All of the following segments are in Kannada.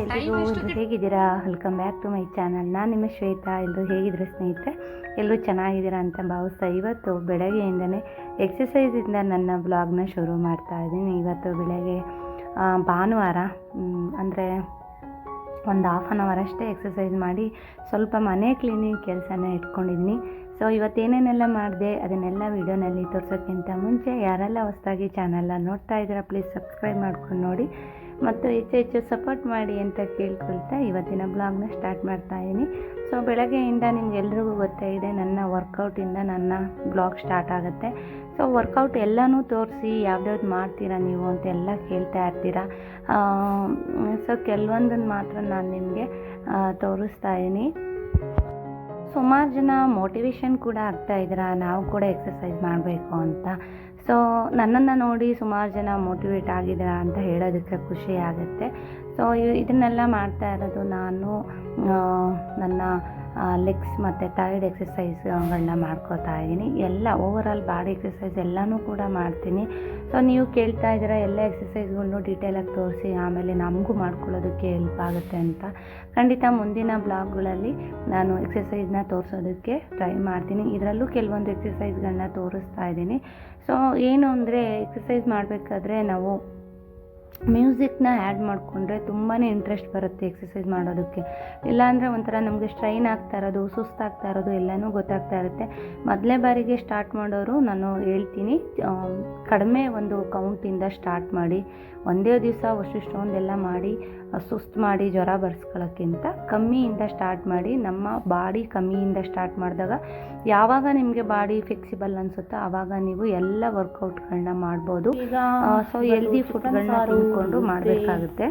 ಎಲ್ರು ಹೇಗಿದ್ದೀರಾ? Welcome back to my channel ನಾನು ನಿಮ್ಮ ಶ್ವೇತಾ. ಎಲ್ಲರೂ ಹೇಗಿದ್ರು ಸ್ನೇಹಿತರೆ? ಎಲ್ಲರೂ ಚೆನ್ನಾಗಿದ್ದೀರಾ ಅಂತ ಭಾವಿಸ್ತಾ ಇವತ್ತು ಬೆಳಗ್ಗೆಯಿಂದನೇ ಎಕ್ಸಸೈಸಿಂದ ನನ್ನ ಬ್ಲಾಗ್ನ ಶುರು ಮಾಡ್ತಾ ಇದ್ದೀನಿ. ಇವತ್ತು ಬೆಳಗ್ಗೆ ಭಾನುವಾರ ಅಂದರೆ ಒಂದು ಹಾಫ್ ಆನ್ ಅವರ್ ಅಷ್ಟೇ ಎಕ್ಸಸೈಸ್ ಮಾಡಿ ಸ್ವಲ್ಪ ಮನೆ ಕ್ಲೀನಿಂಗ್ ಕೆಲಸನ ಇಟ್ಕೊಂಡಿದ್ದೀನಿ. ಸೊ ಇವತ್ತೇನೇನೆಲ್ಲ ಮಾಡಿದೆ ಅದನ್ನೆಲ್ಲ ವೀಡಿಯೋನಲ್ಲಿ ತೋರಿಸೋಕ್ಕಿಂತ ಮುಂಚೆ ಯಾರೆಲ್ಲ ಹೊಸದಾಗಿ ಚಾನಲ್ನ ನೋಡ್ತಾ ಇದ್ದೀರಾ ಪ್ಲೀಸ್ ಸಬ್ಸ್ಕ್ರೈಬ್ ಮಾಡ್ಕೊಂಡು ನೋಡಿ. ಮತ್ತು ಹೆಚ್ಚು ಹೆಚ್ಚು ಸಪೋರ್ಟ್ ಮಾಡಿ ಅಂತ ಕೇಳ್ಕೊಳ್ತಾ ಇವತ್ತಿನ ಬ್ಲಾಗ್ನ ಸ್ಟಾರ್ಟ್ ಮಾಡ್ತಾ ಇದ್ದೀನಿ ಸೊ ಬೆಳಗ್ಗೆಯಿಂದ ನಿಮ್ಗೆಲ್ರಿಗೂ ಗೊತ್ತೇ ಇದೆ, ನನ್ನ ವರ್ಕೌಟಿಂದ ನನ್ನ ಬ್ಲಾಗ್ ಸ್ಟಾರ್ಟ್ ಆಗುತ್ತೆ. ಸೊ ವರ್ಕೌಟ್ ಎಲ್ಲನೂ ತೋರಿಸಿ ಯಾವ್ದ್ಯಾವ್ದು ಮಾಡ್ತೀರಾ ನೀವು ಅಂತ ಎಲ್ಲ ಕೇಳ್ತಾ ಇರ್ತೀರಾ. ಸೊ ಕೆಲವೊಂದನ್ನು ಮಾತ್ರ ನಾನು ನಿಮಗೆ ತೋರಿಸ್ತಾ ಇದ್ದೀನಿ ಸುಮಾರು ಜನ ಮೋಟಿವೇಶನ್ ಕೂಡ ಆಗ್ತಾ ಇದ್ದೀರಾ, ನಾವು ಕೂಡ ಎಕ್ಸಸೈಸ್ ಮಾಡಬೇಕು ಅಂತ. ಸೊ ನನ್ನನ್ನು ನೋಡಿ ಸುಮಾರು ಜನ ಮೋಟಿವೇಟ್ ಆಗಿದ್ದೀರಾ ಅಂತ ಹೇಳೋದಕ್ಕೆ ಖುಷಿ ಆಗುತ್ತೆ. ಸೊ ಇದನ್ನೆಲ್ಲ ಮಾಡ್ತಾ ಇರೋದು ನಾನು ನನ್ನ ಲೆಗ್ಸ್ ಮತ್ತು ಥೈಡ್ ಎಕ್ಸಸೈಸ್ಗಳನ್ನ ಮಾಡ್ಕೋತಾ ಇದ್ದೀನಿ. ಎಲ್ಲ ಓವರಾಲ್ ಬಾಡಿ ಎಕ್ಸಸೈಸ್ ಎಲ್ಲನೂ ಕೂಡ ಮಾಡ್ತೀನಿ. ಸೊ ನೀವು ಕೇಳ್ತಾ ಇದ್ದೀರಾ, ಎಲ್ಲ ಎಕ್ಸಸೈಸ್ಗಳನ್ನು ಡೀಟೇಲಾಗಿ ತೋರಿಸಿ, ಆಮೇಲೆ ನಮಗೂ ಮಾಡ್ಕೊಳ್ಳೋದಕ್ಕೆ ಹೆಲ್ಪ್ ಆಗುತ್ತೆ ಅಂತ. ಖಂಡಿತ ಮುಂದಿನ ಬ್ಲಾಗ್ಗಳಲ್ಲಿ ನಾನು ಎಕ್ಸಸೈಸ್ನ ತೋರಿಸೋದಕ್ಕೆ ಟ್ರೈ ಮಾಡ್ತೀನಿ. ಇದರಲ್ಲೂ ಕೆಲವೊಂದು ಎಕ್ಸಸೈಸ್ಗಳನ್ನ ತೋರಿಸ್ತಾ ಇದ್ದೀನಿ. ಸೊ ಏನು ಅಂದರೆ ಎಕ್ಸಸೈಸ್ ಮಾಡಬೇಕಾದ್ರೆ ನಾವು ಮ್ಯೂಸಿಕ್ನ ಆ್ಯಡ್ ಮಾಡಿಕೊಂಡ್ರೆ ತುಂಬಾ ಇಂಟ್ರೆಸ್ಟ್ ಬರುತ್ತೆ ಎಕ್ಸಸೈಸ್ ಮಾಡೋದಕ್ಕೆ. ಇಲ್ಲಾಂದರೆ ಒಂಥರ ನಮಗೆ ಸ್ಟ್ರೈನ್ ಆಗ್ತಾ ಇರೋದು, ಸುಸ್ತಾಗ್ತಾ ಇರೋದು, ಎಲ್ಲನೂ ಗೊತ್ತಾಗ್ತಾ ಇರುತ್ತೆ. ಮೊದಲೇ ಬಾರಿಗೆ ಸ್ಟಾರ್ಟ್ ಮಾಡೋರು ನಾನು ಹೇಳ್ತೀನಿ ಕಡಿಮೆ ಒಂದು ಕೌಂಟಿಂದ ಸ್ಟಾರ್ಟ್ ಮಾಡಿ, ಒಂದೇ ದಿವಸ ಅಷ್ಟಿಷ್ಟೊಂದೆಲ್ಲ ಮಾಡಿ ಸುಸ್ತು ಮಾಡಿ ಜ್ವರ ಬರ್ಸ್ಕೊಳ್ಳೋಕ್ಕಿಂತ ಕಮ್ಮಿಯಿಂದ ಸ್ಟಾರ್ಟ್ ಮಾಡಿ ನಮ್ಮ ಬಾಡಿ ಕಮ್ಮಿಯಿಂದ ಸ್ಟಾರ್ಟ್ ಮಾಡಿದಾಗ ಯಾವಾಗ ನಿಮಗೆ ಬಾಡಿ ಫ್ಲೆಕ್ಸಿಬಲ್ ಅನಿಸುತ್ತೋ ಆವಾಗ ನೀವು ಎಲ್ಲ ವರ್ಕೌಟ್ಗಳನ್ನ ಮಾಡ್ಬೋದು. ಈಗ ಸೊ ಹೆಲ್ದಿ ಫುಡ್ಗಳನ್ನ ತಿಂದ್ಕೊಂಡು ಮಾಡಬೇಕಾಗುತ್ತೆ.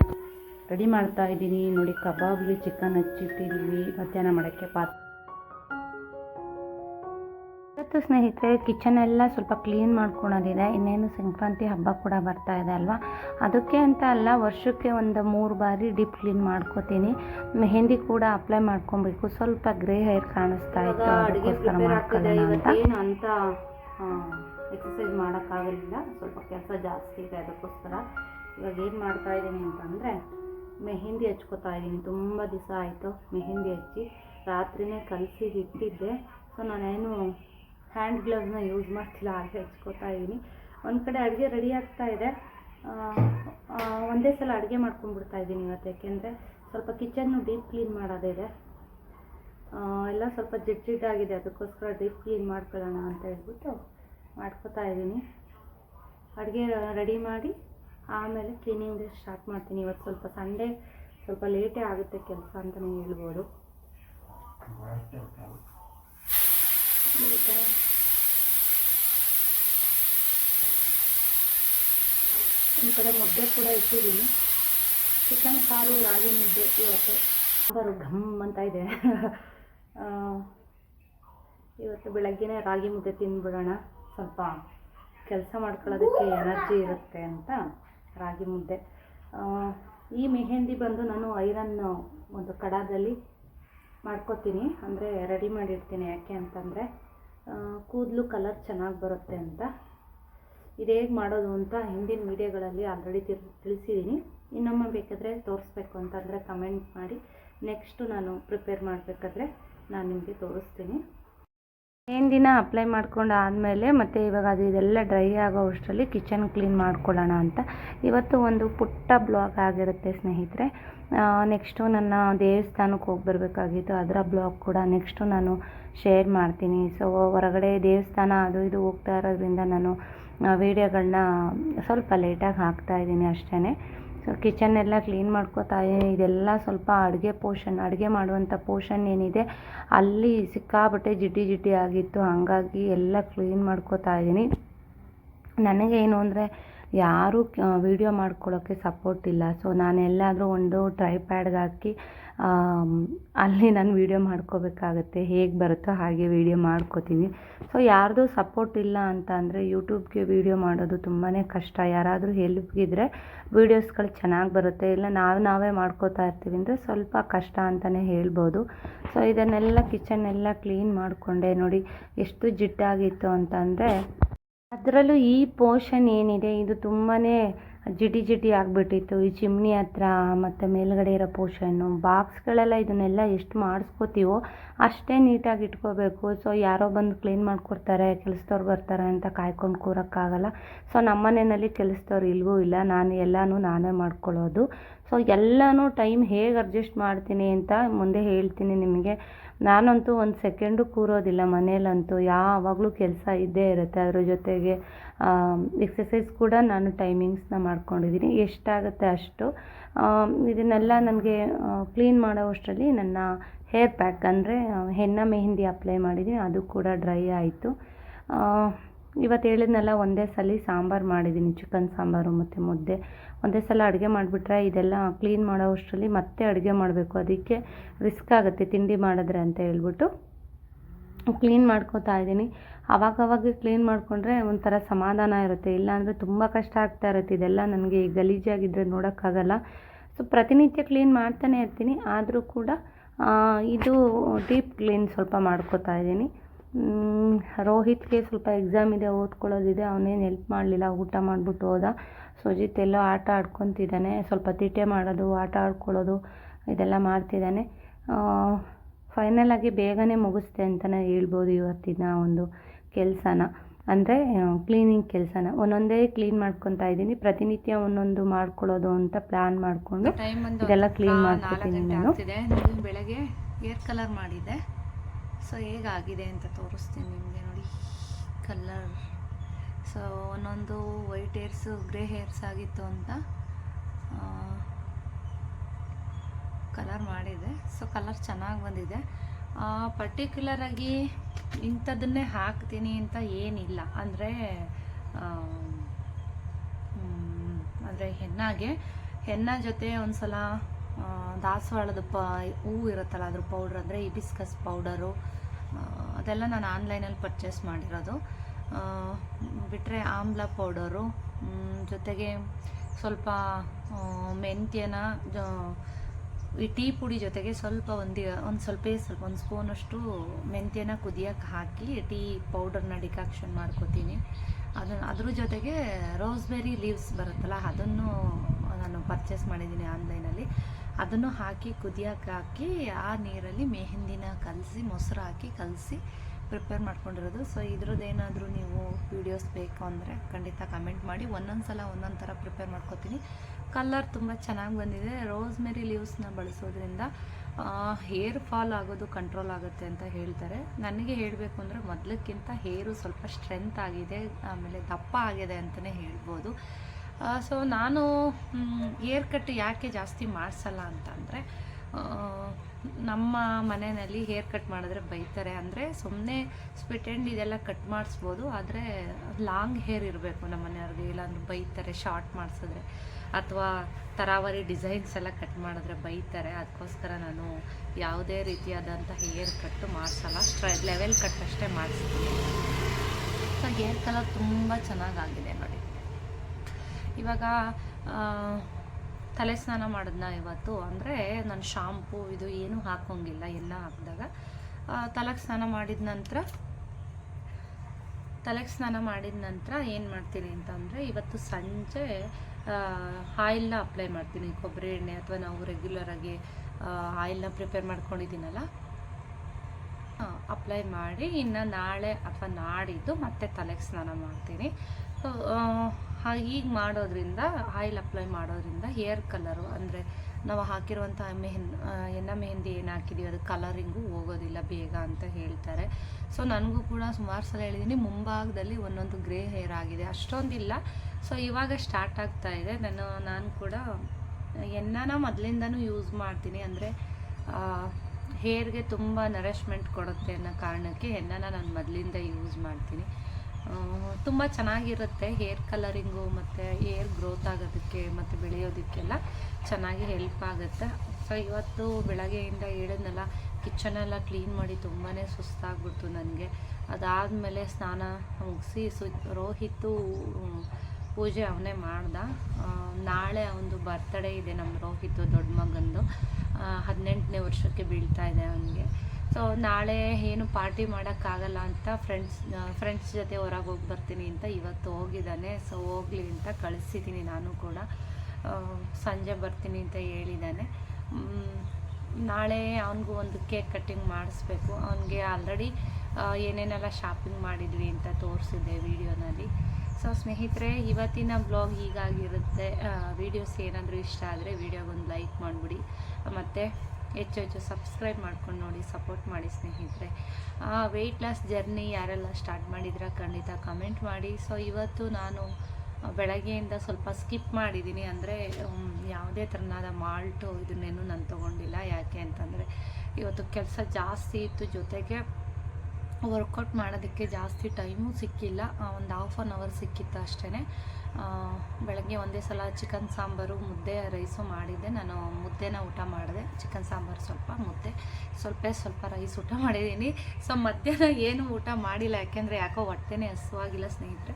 ರೆಡಿ ಮಾಡ್ತಾ ಇದ್ದೀನಿ. ನೋಡಿ ಕಬಾಬ್ಗೆ ಚಿಕನ್ ಹಚ್ಚಿಟ್ಟಿದ್ದೀವಿ ಮಧ್ಯಾಹ್ನ ಮಾಡೋಕ್ಕೆ ಪಾತ್ ಇವತ್ತು ಸ್ನೇಹಿತರೆ ಕಿಚನ್ ಎಲ್ಲ ಸ್ವಲ್ಪ ಕ್ಲೀನ್ ಮಾಡ್ಕೊಳೋದಿದೆ. ಇನ್ನೇನು ಸಂಕ್ರಾಂತಿ ಹಬ್ಬ ಕೂಡ ಬರ್ತಾ ಇದೆ ಅಲ್ವಾ? ಅದಕ್ಕೆ ಅಂತ ಅಲ್ಲ ವರ್ಷಕ್ಕೆ ಒಂದು ಮೂರು ಬಾರಿ ಡೀಪ್ ಕ್ಲೀನ್ ಮಾಡ್ಕೋತೀನಿ. ಮೆಹಂದಿ ಕೂಡ ಅಪ್ಲೈ ಮಾಡ್ಕೊಬೇಕು. ಸ್ವಲ್ಪ ಗ್ರೇ ಹೇರ್ ಕಾಣಿಸ್ತಾ ಇತ್ತು ಅದಕ್ಕೋಸ್ಕರ ಮಾಡ್ಕೊಳ್ಳೋಣ ಅಂತ. ಎಕ್ಸಸೈಸ್ ಮಾಡೋಕ್ಕಾಗಲಿಲ್ಲ. ಸ್ವಲ್ಪ ಕೆಲಸ ಜಾಸ್ತಿ ಇದೆ ಅದಕ್ಕೋಸ್ಕರ. ಇವಾಗ ಏನು ಮಾಡ್ತಾ ಇದ್ದೀನಿ ಅಂತಂದರೆ ಮೆಹಂದಿ ಹಚ್ಕೋತಾ ಇದ್ದೀನಿ. ತುಂಬ ದಿವಸ ಆಯಿತು ಮೆಹಂದಿ ಹಚ್ಚಿ. ರಾತ್ರಿನೇ ಕಲಸಿ ಇಟ್ಟಿದ್ದೆ ಸೊ ನಾನೇನು ಹ್ಯಾಂಡ್ ಗ್ಲವ್ಸ್ನ ಯೂಸ್ ಮಾಡ್ತಿಲ್ಲ ಹಾಗೆ ಹಚ್ಕೋತಾ ಇದ್ದೀನಿ. ಒಂದು ಕಡೆ ಅಡುಗೆ ರೆಡಿ ಆಗ್ತಾ ಇದೆ. ಒಂದೇ ಸಲ ಅಡುಗೆ ಮಾಡ್ಕೊಂಡ್ಬಿಡ್ತಾ ಇದ್ದೀನಿ ಇವತ್ತು, ಯಾಕೆಂದರೆ ಸ್ವಲ್ಪ ಕಿಚನ್ನು ಡೀಪ್ ಕ್ಲೀನ್ ಮಾಡೋದಿದೆ. ಎಲ್ಲ ಸ್ವಲ್ಪ ಜಿಡ್ ಜಿಡ್ಡಾಗಿದೆ ಅದಕ್ಕೋಸ್ಕರ ಡೀಪ್ ಕ್ಲೀನ್ ಮಾಡ್ಕೊಳ್ಳೋಣ ಅಂತ ಹೇಳ್ಬಿಟ್ಟು ಮಾಡ್ಕೋತಾ ಇದ್ದೀನಿ. ಅಡುಗೆ ರೆಡಿ ಮಾಡಿ ಆಮೇಲೆ ಕ್ಲೀನಿಂಗ್ ಸ್ಟಾರ್ಟ್ ಮಾಡ್ತೀನಿ. ಇವತ್ತು ಸ್ವಲ್ಪ ಸಂಡೇ ಸ್ವಲ್ಪ ಲೇಟೇ ಆಗುತ್ತೆ ಕೆಲಸ ಅಂತಲೇ ಹೇಳ್ಬೋದು. ಈ ಥರ ಕಡೆ ಮುದ್ದೆ ಕೂಡ ಇಟ್ಟಿದ್ದೀನಿ. ಚಿಕನ್, ಸಾರು, ರಾಗಿ ಮುದ್ದೆ ಇವತ್ತು. ಸಾಂಬಾರು ಘಮ್ ಅಂತ ಇದೆ. ಇವತ್ತು ಬೆಳಗ್ಗೆನೇ ರಾಗಿ ಮುದ್ದೆ ತಿಂದ್ಬಿಡೋಣ. ಸ್ವಲ್ಪ ಕೆಲಸ ಮಾಡ್ಕೊಳ್ಳೋದಕ್ಕೆ ಎನರ್ಜಿ ಇರುತ್ತೆ ಅಂತ ರಾಗಿ ಮುದ್ದೆ. ಈ ಮೆಹೆಂದಿ ಬಂದು ನಾನು ಐರನ್ ಒಂದು ಕಡಾದಲ್ಲಿ ಮಾಡ್ಕೋತೀನಿ. ಅಂದರೆ ರೆಡಿ ಮಾಡಿರ್ತೀನಿ ಯಾಕೆ ಅಂತಂದರೆ ಕೂದಲು ಕಲರ್ ಚೆನ್ನಾಗಿ ಬರುತ್ತೆ ಅಂತ. ಇದು ಹೇಗೆ ಮಾಡೋದು ಅಂತ ಹಿಂದಿನ ವೀಡಿಯೋಗಳಲ್ಲಿ ಆಲ್ರೆಡಿ ತಿಳಿಸಿದ್ದೀನಿ ಇನ್ನೊಮ್ಮೆ ಬೇಕಾದರೆ ತೋರಿಸ್ಬೇಕು ಅಂತಂದರೆ ಕಮೆಂಟ್ ಮಾಡಿ. ನೆಕ್ಸ್ಟು ನಾನು ಪ್ರಿಪೇರ್ ಮಾಡಬೇಕಾದ್ರೆ ನಾನು ನಿಮಗೆ ತೋರಿಸ್ತೀನಿ. ದಿನ ಅಪ್ಲೈ ಮಾಡ್ಕೊಂಡು ಆದಮೇಲೆ ಮತ್ತೆ ಇವಾಗ ಅದು ಇದೆಲ್ಲ ಡ್ರೈ ಆಗೋ ಅಷ್ಟರಲ್ಲಿ ಕಿಚನ್ ಕ್ಲೀನ್ ಮಾಡ್ಕೊಳ್ಳೋಣ ಅಂತ. ಇವತ್ತು ಒಂದು ಪುಟ್ಟ ಬ್ಲಾಗ್ ಆಗಿರುತ್ತೆ ಸ್ನೇಹಿತರೆ. ನೆಕ್ಸ್ಟು ನನ್ನ ದೇವಸ್ಥಾನಕ್ಕೆ ಹೋಗಿ ಬರಬೇಕಾಗಿತ್ತು. ಅದರ ಬ್ಲಾಗ್ ಕೂಡ ನೆಕ್ಸ್ಟು ನಾನು ಶೇರ್ ಮಾಡ್ತೀನಿ. ಸೊ ಹೊರಗಡೆ ದೇವಸ್ಥಾನ ಅದು ಇದು ಹೋಗ್ತಾ ಇರೋದ್ರಿಂದ ನಾನು ವೀಡಿಯೋಗಳನ್ನ ಸ್ವಲ್ಪ ಲೇಟಾಗಿ ಹಾಕ್ತಾ ಇದ್ದೀನಿ ಅಷ್ಟೇ ಸೊ ಕಿಚನ್ ಎಲ್ಲ ಕ್ಲೀನ್ ಮಾಡ್ಕೋತಾ ಇದೆಲ್ಲ ಸ್ವಲ್ಪ ಅಡುಗೆ ಪೋರ್ಷನ್ ಅಡುಗೆ ಮಾಡುವಂಥ ಪೋರ್ಷನ್ ಏನಿದೆ, ಅಲ್ಲಿ ಸಿಕ್ಕಾಬಟ್ಟೆ ಜಿಡ್ಡಿ ಜಿಡ್ಡಿ ಆಗಿತ್ತು. ಹಾಗಾಗಿ ಎಲ್ಲ ಕ್ಲೀನ್ ಮಾಡ್ಕೋತಾ ಇದ್ದೀನಿ. ನನಗೇನು ಅಂದರೆ ಯಾರೂ ವೀಡಿಯೋ ಮಾಡ್ಕೊಳ್ಳೋಕ್ಕೆ ಸಪೋರ್ಟ್ ಇಲ್ಲ. ಸೊ ನಾನು ಎಲ್ಲಾದರೂ ಒಂದು ಟ್ರೈ ಪ್ಯಾಡ್ಗೆ ಹಾಕಿ ಅಲ್ಲಿ ನಾನು ವೀಡಿಯೋ ಮಾಡ್ಕೋಬೇಕಾಗತ್ತೆ, ಹೇಗೆ ಬರುತ್ತೋ ಹಾಗೆ ವೀಡಿಯೋ ಮಾಡ್ಕೋತೀನಿ. ಸೊ ಯಾರ್ದೂ ಸಪೋರ್ಟ್ ಇಲ್ಲ ಅಂತ ಅಂದರೆ ಯೂಟ್ಯೂಬ್ಗೆ ವೀಡಿಯೋ ಮಾಡೋದು ತುಂಬಾ ಕಷ್ಟ. ಯಾರಾದರೂ ಹೆಲ್ಪ್ಗಿದ್ರೆ ವೀಡಿಯೋಸ್ಗಳು ಚೆನ್ನಾಗಿ ಬರುತ್ತೆ. ಇಲ್ಲ, ನಾವು ನಾವೇ ಮಾಡ್ಕೋತಾ ಇರ್ತೀವಿ ಅಂದರೆ ಸ್ವಲ್ಪ ಕಷ್ಟ ಅಂತಲೇ ಹೇಳ್ಬೋದು. ಸೊ ಇದನ್ನೆಲ್ಲ ಕಿಚನ್ ಎಲ್ಲ ಕ್ಲೀನ್ ಮಾಡಿಕೊಂಡೆ. ನೋಡಿ, ಎಷ್ಟು ಜಿಡ್ಡಾಗಿತ್ತು ಅಂತಂದರೆ ಅದರಲ್ಲೂ ಈ ಪೋರ್ಷನ್ ಏನಿದೆ, ಇದು ತುಂಬಾ ಜಿಟಿ ಜಿಟಿ ಆಗಿಬಿಟ್ಟಿತ್ತು. ಈ ಚಿಮ್ನಿ ಹತ್ರ ಮತ್ತು ಮೇಲುಗಡೆ ಇರೋ ಪೋರ್ಷನ್ನು ಬಾಕ್ಸ್ಗಳೆಲ್ಲ ಇದನ್ನೆಲ್ಲ ಎಷ್ಟು ಮಾಡಿಸ್ಕೋತೀವೋ ಅಷ್ಟೇ ನೀಟಾಗಿ ಇಟ್ಕೋಬೇಕು. ಸೊ ಯಾರೋ ಬಂದು ಕ್ಲೀನ್ ಮಾಡಿಕೊಡ್ತಾರೆ, ಕೆಲಸದವ್ರು ಬರ್ತಾರೆ ಅಂತ ಕಾಯ್ಕೊಂಡು ಕೂರೋಕ್ಕಾಗಲ್ಲ. ಸೊ ನಮ್ಮ ಮನೆಯಲ್ಲಿ ಕೆಲಸದವ್ರು ಇಲ್ವೂ ಇಲ್ಲ. ನಾನು ಎಲ್ಲನೂ ನಾನೇ ಮಾಡ್ಕೊಳ್ಳೋದು. ಸೊ ಎಲ್ಲನೂ ಟೈಮ್ ಹೇಗೆ ಅಡ್ಜಸ್ಟ್ ಮಾಡ್ತೀನಿ ಅಂತ ಮುಂದೆ ಹೇಳ್ತೀನಿ ನಿಮಗೆ. ನಾನಂತೂ ಒಂದು ಸೆಕೆಂಡು ಕೂರೋದಿಲ್ಲ ಮನೇಲಂತೂ. ಯಾವಾಗಲೂ ಕೆಲಸ ಇದ್ದೇ ಇರುತ್ತೆ. ಅದ್ರ ಜೊತೆಗೆ ಎಕ್ಸಸೈಸ್ ಕೂಡ ನಾನು ಟೈಮಿಂಗ್ಸ್ನ ಮಾಡ್ಕೊಂಡಿದ್ದೀನಿ ಎಷ್ಟಾಗುತ್ತೆ ಅಷ್ಟು. ಇದನ್ನೆಲ್ಲ ನನಗೆ ಕ್ಲೀನ್ ಮಾಡೋವಷ್ಟರಲ್ಲಿ ನನ್ನ ಹೇರ್ ಪ್ಯಾಕ್ ಅಂದರೆ ಹೆಣ್ಣ ಮೆಹಂದಿ ಅಪ್ಲೈ ಮಾಡಿದ್ದೀನಿ ಅದು ಕೂಡ ಡ್ರೈ ಆಯಿತು. ಇವತ್ತು ಹೇಳಿದ್ನಲ್ಲ, ಒಂದೇ ಸಲ ಸಾಂಬಾರು ಮಾಡಿದ್ದೀನಿ, ಚಿಕನ್ ಸಾಂಬಾರು ಮತ್ತು ಮುದ್ದೆ. ಒಂದೇ ಸಲ ಅಡುಗೆ ಮಾಡಿಬಿಟ್ರೆ ಇದೆಲ್ಲ ಕ್ಲೀನ್ ಮಾಡೋ ಅಷ್ಟರಲ್ಲಿ ಮತ್ತೆ ಅಡುಗೆ ಮಾಡಬೇಕು. ಅದಕ್ಕೆ ರಿಸ್ಕ್ ಆಗುತ್ತೆ ತಿಂಡಿ ಮಾಡಿದ್ರೆ ಅಂತ ಹೇಳ್ಬಿಟ್ಟು ಕ್ಲೀನ್ ಮಾಡ್ಕೋತಾ ಇದ್ದೀನಿ. ಆವಾಗವಾಗ ಕ್ಲೀನ್ ಮಾಡಿಕೊಂಡ್ರೆ ಒಂಥರ ಸಮಾಧಾನ ಇರುತ್ತೆ. ಇಲ್ಲಾಂದರೆ ತುಂಬ ಕಷ್ಟ ಆಗ್ತಾ ಇರುತ್ತೆ. ಇದೆಲ್ಲ ನನಗೆ ಗಲೀಜಾಗಿದ್ದರೆ ನೋಡೋಕ್ಕಾಗಲ್ಲ. ಸೊ ಪ್ರತಿನಿತ್ಯ ಕ್ಲೀನ್ ಮಾಡ್ತಾನೆ ಇರ್ತೀನಿ. ಆದರೂ ಕೂಡ ಇದು ಡೀಪ್ ಕ್ಲೀನ್ ಸ್ವಲ್ಪ ಮಾಡ್ಕೋತಾ ಇದ್ದೀನಿ. ರೋಹಿತ್ಗೆ ಸ್ವಲ್ಪ ಎಕ್ಸಾಮ್ ಇದೆ ಓದ್ಕೊಳ್ಳೋದಿದೆ ಅವನೇನು ಹೆಲ್ಪ್ ಮಾಡಲಿಲ್ಲ ಊಟ ಮಾಡಿಬಿಟ್ಟು ಹೋದ. ಸುಜಿತ್ ಎಲ್ಲೋ ಆಟ ಆಡ್ಕೊತಿದ್ದಾನೆ ಸ್ವಲ್ಪ ತೀಟೆ ಮಾಡೋದು ಆಟ ಆಡ್ಕೊಳ್ಳೋದು ಇದೆಲ್ಲ ಮಾಡ್ತಿದ್ದಾನೆ. ಫೈನಲ್ ಆಗಿ ಬೇಗನೆ ಮುಗಿಸ್ದೆ ಅಂತಲೇ ಹೇಳ್ಬೋದು ಇವತ್ತಿನ ಒಂದು ಕೆಲಸನ. ಅಂದರೆ ಕ್ಲೀನಿಂಗ್ ಕೆಲಸನ. ಒಂದೊಂದೇ ಕ್ಲೀನ್ ಮಾಡ್ಕೊತಾ ಇದ್ದೀನಿ. ಪ್ರತಿನಿತ್ಯ ಒಂದೊಂದು ಮಾಡ್ಕೊಳ್ಳೋದು ಅಂತ ಪ್ಲ್ಯಾನ್ ಮಾಡಿಕೊಂಡು ಇದೆಲ್ಲ ಕ್ಲೀನ್ ಮಾಡ್ಕೊತೀನಿ ನಾನು. ಬೆಳಗ್ಗೆ ಏರ್ ಕಲರ್ ಮಾಡಿದ್ದೆ. ಸೊ ಹೇಗಾಗಿದೆ ಅಂತ ತೋರಿಸ್ತೀನಿ ನಿಮಗೆ ನೋಡಿ. ಕಲ್ಲರ್ ಸೊ ಒಂದೊಂದು ವೈಟ್ ಹೇರ್ಸು ಗ್ರೇ ಹೇರ್ಸ್ ಆಗಿತ್ತು ಅಂತ ಕಲರ್ ಮಾಡಿದೆ. ಸೊ ಕಲರ್ ಚೆನ್ನಾಗಿ ಬಂದಿದೆ. ಪರ್ಟಿಕ್ಯುಲರಾಗಿ ಇಂಥದ್ದನ್ನೇ ಹಾಕ್ತೀನಿ ಅಂತ ಏನಿಲ್ಲ. ಅಂದರೆ ಅಂದರೆ ಹೆಣ್ಣಾಗೆ, ಹೆಣ್ಣ ಜೊತೆ ಒಂದು ಸಲ ದಾಸವಾಳದ ಪ ಹೂ ಇರುತ್ತಲ್ಲ, ಅದ್ರ ಪೌಡ್ರ್ ಅಂದರೆ ಇಬಿಸ್ಕಸ್ ಪೌಡರು ಅದೆಲ್ಲ ನಾನು ಆನ್ಲೈನಲ್ಲಿ ಪರ್ಚೇಸ್ ಮಾಡಿರೋದು. ಬಿಟ್ಟರೆ ಆಮ್ಲ ಪೌಡರು ಜೊತೆಗೆ ಸ್ವಲ್ಪ ಮೆಂತ್ಯನ ಈ ಟೀ ಪುಡಿ ಜೊತೆಗೆ ಸ್ವಲ್ಪ ಒಂದು ಒಂದು ಸ್ವಲ್ಪ ಸ್ವಲ್ಪ, ಒಂದು ಸ್ಪೂನಷ್ಟು ಮೆಂತ್ಯನ ಕುದಿಯೋಕ್ಕೆ ಹಾಕಿ ಟೀ ಪೌಡರ್ನ ಡಿಕಾಕ್ಷನ್ ಮಾಡ್ಕೋತೀನಿ. ಅದನ್ನ ಅದ್ರ ಜೊತೆಗೆ ರೋಸ್ಬೆರಿ ಲೀವ್ಸ್ ಬರುತ್ತಲ್ಲ, ಅದನ್ನು ನಾನು ಪರ್ಚೇಸ್ ಮಾಡಿದ್ದೀನಿ ಆನ್ಲೈನಲ್ಲಿ ಅದನ್ನು ಹಾಕಿ ಕುದಿಯೋಕೆ ಹಾಕಿ ಆ ನೀರಲ್ಲಿ ಮೆಹಂದಿನ ಕಲಸಿ, ಮೊಸರು ಹಾಕಿ ಕಲಸಿ ಪ್ರಿಪೇರ್ ಮಾಡ್ಕೊಂಡಿರೋದು. ಸೊ ಇದ್ರದ್ದೇನಾದರೂ ನೀವು ವೀಡಿಯೋಸ್ ಬೇಕು ಅಂದರೆ ಖಂಡಿತ ಕಮೆಂಟ್ ಮಾಡಿ. ಒಂದೊಂದು ಸಲ ಒಂದೊಂದು ಥರ ಪ್ರಿಪೇರ್ ಮಾಡ್ಕೋತೀನಿ. ಕಲ್ಲರ್ ತುಂಬ ಚೆನ್ನಾಗಿ ಬಂದಿದೆ. ರೋಸ್ ರೋಸ್ಮೆರಿ ಲೀವ್ಸ್ನ ಬಳಸೋದ್ರಿಂದ ಹೇರ್ ಫಾಲ್ ಆಗೋದು ಕಂಟ್ರೋಲ್ ಆಗುತ್ತೆ ಅಂತ ಹೇಳ್ತಾರೆ. ನನಗೆ ಹೇಳಬೇಕು ಅಂದರೆ ಮೊದಲಕ್ಕಿಂತ ಹೇರು ಸ್ವಲ್ಪ ಸ್ಟ್ರೆಂತ್ ಆಗಿದೆ, ಆಮೇಲೆ ದಪ್ಪ ಆಗಿದೆ ಅಂತಲೇ ಹೇಳ್ಬೋದು. ಸೊ ನಾನು ಏರ್ ಕಟ್ ಯಾಕೆ ಜಾಸ್ತಿ ಮಾಡಿಸಲ್ಲ ಅಂತಂದರೆ ನಮ್ಮ ಮನೆಯಲ್ಲಿ ಹೇರ್ ಕಟ್ ಮಾಡಿದ್ರೆ ಬೈತಾರೆ ಅಂದರೆ ಸುಮ್ಮನೆ ಸ್ಪಿಟ್ ಎಂಡ್ ಇದೆಲ್ಲ ಕಟ್ ಮಾಡಿಸ್ಬೋದು, ಆದರೆ ಲಾಂಗ್ ಹೇರ್ ಇರಬೇಕು ನಮ್ಮ ಮನೆಯವ್ರಿಗೆ, ಇಲ್ಲಾಂದ್ರೆ ಬೈತಾರೆ ಶಾರ್ಟ್ ಮಾಡಿಸಿದ್ರೆ. ಅಥವಾ ತರಾವರಿ ಡಿಸೈನ್ಸ್ ಎಲ್ಲ ಕಟ್ ಮಾಡಿದ್ರೆ ಬೈತಾರೆ, ಅದಕ್ಕೋಸ್ಕರ ನಾನು ಯಾವುದೇ ರೀತಿಯಾದಂಥ ಹೇರ್ ಕಟ್ಟು ಮಾಡಿಸಲ್ಲ. ಸ್ಟ್ರೈ ಲೆವೆಲ್ ಕಟ್ ಅಷ್ಟೇ ಮಾಡಿಸ್ತೀನಿ. ಸೊ ಹೇರ್ ಕಲರ್ ತುಂಬ ಚೆನ್ನಾಗಾಗಿದೆ ನೋಡಿ ಇವಾಗ ತಲೆ ಸ್ನಾನ ಮಾಡಿದ್ನ ಇವತ್ತು? ಅಂದರೆ ನಾನು ಶಾಂಪು, ಇದು ಏನೂ ಹಾಕೋಂಗಿಲ್ಲ ಎಲ್ಲ ಹಾಕಿದಾಗ. ತಲೆಗೆ ಸ್ನಾನ ಮಾಡಿದ ನಂತರ, ತಲೆಗೆ ಸ್ನಾನ ಮಾಡಿದ ನಂತರ ಏನು ಮಾಡ್ತೀನಿ ಅಂತಂದರೆ ಇವತ್ತು ಸಂಜೆ ಆಯಿಲ್ನ ಅಪ್ಲೈ ಮಾಡ್ತೀನಿ. ಕೊಬ್ಬರಿ ಎಣ್ಣೆ ಅಥವಾ ನಾವು ರೆಗ್ಯುಲರಾಗಿ ಆಯಿಲ್ನ ಪ್ರಿಪೇರ್ ಮಾಡ್ಕೊಂಡಿದ್ದೀನಲ್ಲ ಅಪ್ಲೈ ಮಾಡಿ ಇನ್ನು ನಾಳೆ ಅಥವಾ ನಾಡಿದ್ದು ಮತ್ತೆ ತಲೆಗೆ ಸ್ನಾನ ಮಾಡ್ತೀನಿ. ಸೊ ಈಗ ಮಾಡೋದ್ರಿಂದ ಆಯಿಲ್ ಅಪ್ಲೈ ಮಾಡೋದ್ರಿಂದ ಹೇರ್ ಕಲರು ಅಂದರೆ ನಾವು ಹಾಕಿರುವಂಥ ಮೆಹನ್ ಎಣ್ಣ ಮೆಹಂದಿ ಏನು ಹಾಕಿದ್ದೀವಿ ಅದು ಕಲರಿಂಗು ಹೋಗೋದಿಲ್ಲ ಬೇಗ ಅಂತ ಹೇಳ್ತಾರೆ. ಸೊ ನನಗೂ ಕೂಡ ಸುಮಾರು ಸಲ ಹೇಳಿದ್ದೀನಿ ಮುಂಭಾಗದಲ್ಲಿ ಒಂದೊಂದು ಗ್ರೇ ಹೇರ್ ಆಗಿದೆ. ಅಷ್ಟೊಂದಿಲ್ಲ. ಸೊ ಇವಾಗ ಸ್ಟಾರ್ಟ್ ಆಗ್ತಾ ಇದೆ. ನಾನು ನಾನು ಕೂಡ, ಎಣ್ಣೆನ ಮೊದಲಿಂದನೂ ಯೂಸ್ ಮಾಡ್ತೀನಿ. ಅಂದರೆ ಹೇರ್ಗೆ ತುಂಬ ನರೆಶ್ಮೆಂಟ್ ಕೊಡುತ್ತೆ ಅನ್ನೋ ಕಾರಣಕ್ಕೆ ಎಣ್ಣೆನ ನಾನು ಮೊದಲಿಂದ ಯೂಸ್ ಮಾಡ್ತೀನಿ. ತುಂಬ ಚೆನ್ನಾಗಿರುತ್ತೆ ಹೇರ್ ಕಲರಿಂಗು ಮತ್ತು ಹೇರ್ ಗ್ರೋತ್ ಆಗೋದಕ್ಕೆ ಮತ್ತು ಬೆಳೆಯೋದಕ್ಕೆಲ್ಲ ಚೆನ್ನಾಗಿ ಹೆಲ್ಪ್ ಆಗುತ್ತೆ. ಸೊ ಇವತ್ತು ಬೆಳಗ್ಗೆಯಿಂದ ಹೇಳಿದ್ನಲ್ಲ ಕಿಚನೆಲ್ಲ ಕ್ಲೀನ್ ಮಾಡಿ ತುಂಬಾ ಸುಸ್ತಾಗ್ಬಿಡ್ತು ನನಗೆ. ಅದಾದಮೇಲೆ ಸ್ನಾನ ಮುಗಿಸಿ ಸು ರೋಹಿತ್ತು ಹ್ಮ್, ಪೂಜೆ ಅವನೇ ಮಾಡ್ದ. ನಾಳೆ ಅವನದು ಬರ್ತಡೇ ಇದೆ ನಮ್ಮ ರೋಹಿತ್ತು ದೊಡ್ಡ ಮಗಂದು. ಹದಿನೆಂಟನೇ ವರ್ಷಕ್ಕೆ ಬೀಳ್ತಾ ಇದೆ ಅವನಿಗೆ. ಸೊ ನಾಳೆ ಏನು ಪಾರ್ಟಿ ಮಾಡೋಕ್ಕಾಗಲ್ಲ ಅಂತ ಫ್ರೆಂಡ್ಸ್ ಫ್ರೆಂಡ್ಸ್ ಜೊತೆ ಹೊರಗೆ ಹೋಗಿ ಬರ್ತೀನಿ ಅಂತ ಇವತ್ತು ಹೋಗಿದ್ದಾನೆ. ಸೊ ಹೋಗಲಿ ಅಂತ ಕಳಿಸಿದ್ದೀನಿ ನಾನು ಕೂಡ. ಸಂಜೆ ಬರ್ತೀನಿ ಅಂತ ಹೇಳಿದ್ದಾನೆ. ನಾಳೆ ಅವನಿಗೂ ಒಂದು ಕೇಕ್ ಕಟ್ಟಿಂಗ್ ಮಾಡಿಸ್ಬೇಕು. ಅವನಿಗೆ ಆಲ್ರೆಡಿ ಏನೇನೆಲ್ಲ ಶಾಪಿಂಗ್ ಮಾಡಿದ್ವಿ ಅಂತ ತೋರಿಸಿದ್ದೆ ವಿಡಿಯೋನಲ್ಲಿ ಸೊ ಸ್ನೇಹಿತರೆ, ಇವತ್ತಿನ ಬ್ಲಾಗ್ ಹೀಗಾಗಿರುತ್ತೆ. ವೀಡಿಯೋಸ್ ಏನಾದರೂ ಇಷ್ಟ ಆದರೆ ವಿಡಿಯೋಗೊಂದು ಲೈಕ್ ಮಾಡಿಬಿಡಿ. ಮತ್ತು ಹೆಚ್ಚು ಹೆಚ್ಚು ಸಬ್ಸ್ಕ್ರೈಬ್ ಮಾಡ್ಕೊಂಡು ನೋಡಿ ಸಪೋರ್ಟ್ ಮಾಡಿ ಸ್ನೇಹಿತರೆ. ವೆಯ್ಟ್ ಲಾಸ್ ಜರ್ನಿ ಯಾರೆಲ್ಲ ಸ್ಟಾರ್ಟ್ ಮಾಡಿದ್ರೆ ಖಂಡಿತ ಕಮೆಂಟ್ ಮಾಡಿ. ಸೊ ಇವತ್ತು ನಾನು ಬೆಳಗ್ಗೆಯಿಂದ ಸ್ವಲ್ಪ ಸ್ಕಿಪ್ ಮಾಡಿದ್ದೀನಿ. ಅಂದರೆ ಯಾವುದೇ ಥರನಾದ ಮಾಲ್ಟು ಇದನ್ನೇನು ನಾನು ತೊಗೊಂಡಿಲ್ಲ. ಯಾಕೆ ಅಂತಂದರೆ, ಇವತ್ತು ಕೆಲಸ ಜಾಸ್ತಿ ಇತ್ತು ಜೊತೆಗೆ ವರ್ಕೌಟ್ ಮಾಡೋದಕ್ಕೆ ಜಾಸ್ತಿ ಟೈಮು ಸಿಕ್ಕಿಲ್ಲ. ಒಂದು ಹಾಫ್ ಆನ್ ಅವರ್ ಸಿಕ್ಕಿತ್ತು ಅಷ್ಟೇ ಬೆಳಗ್ಗೆ ಒಂದೇ ಸಲ ಚಿಕನ್ ಸಾಂಬಾರು, ಮುದ್ದೆ, ರೈಸು ಮಾಡಿದ್ದೆ. ನಾನು ಮುದ್ದೆನ ಊಟ ಮಾಡಿದೆ. ಚಿಕನ್ ಸಾಂಬಾರು ಸ್ವಲ್ಪ, ಮುದ್ದೆ. ಸ್ವಲ್ಪ ಸ್ವಲ್ಪ ರೈಸ್ ಊಟ ಮಾಡಿದ್ದೀನಿ. ಸೊ ಮಧ್ಯಾಹ್ನ ಏನು ಊಟ ಮಾಡಿಲ್ಲ. ಯಾಕೆಂದರೆ ಯಾಕೋ ಹೊಟ್ಟೆನೇ ಹಸುವಾಗಿಲ್ಲ ಸ್ನೇಹಿತರೆ.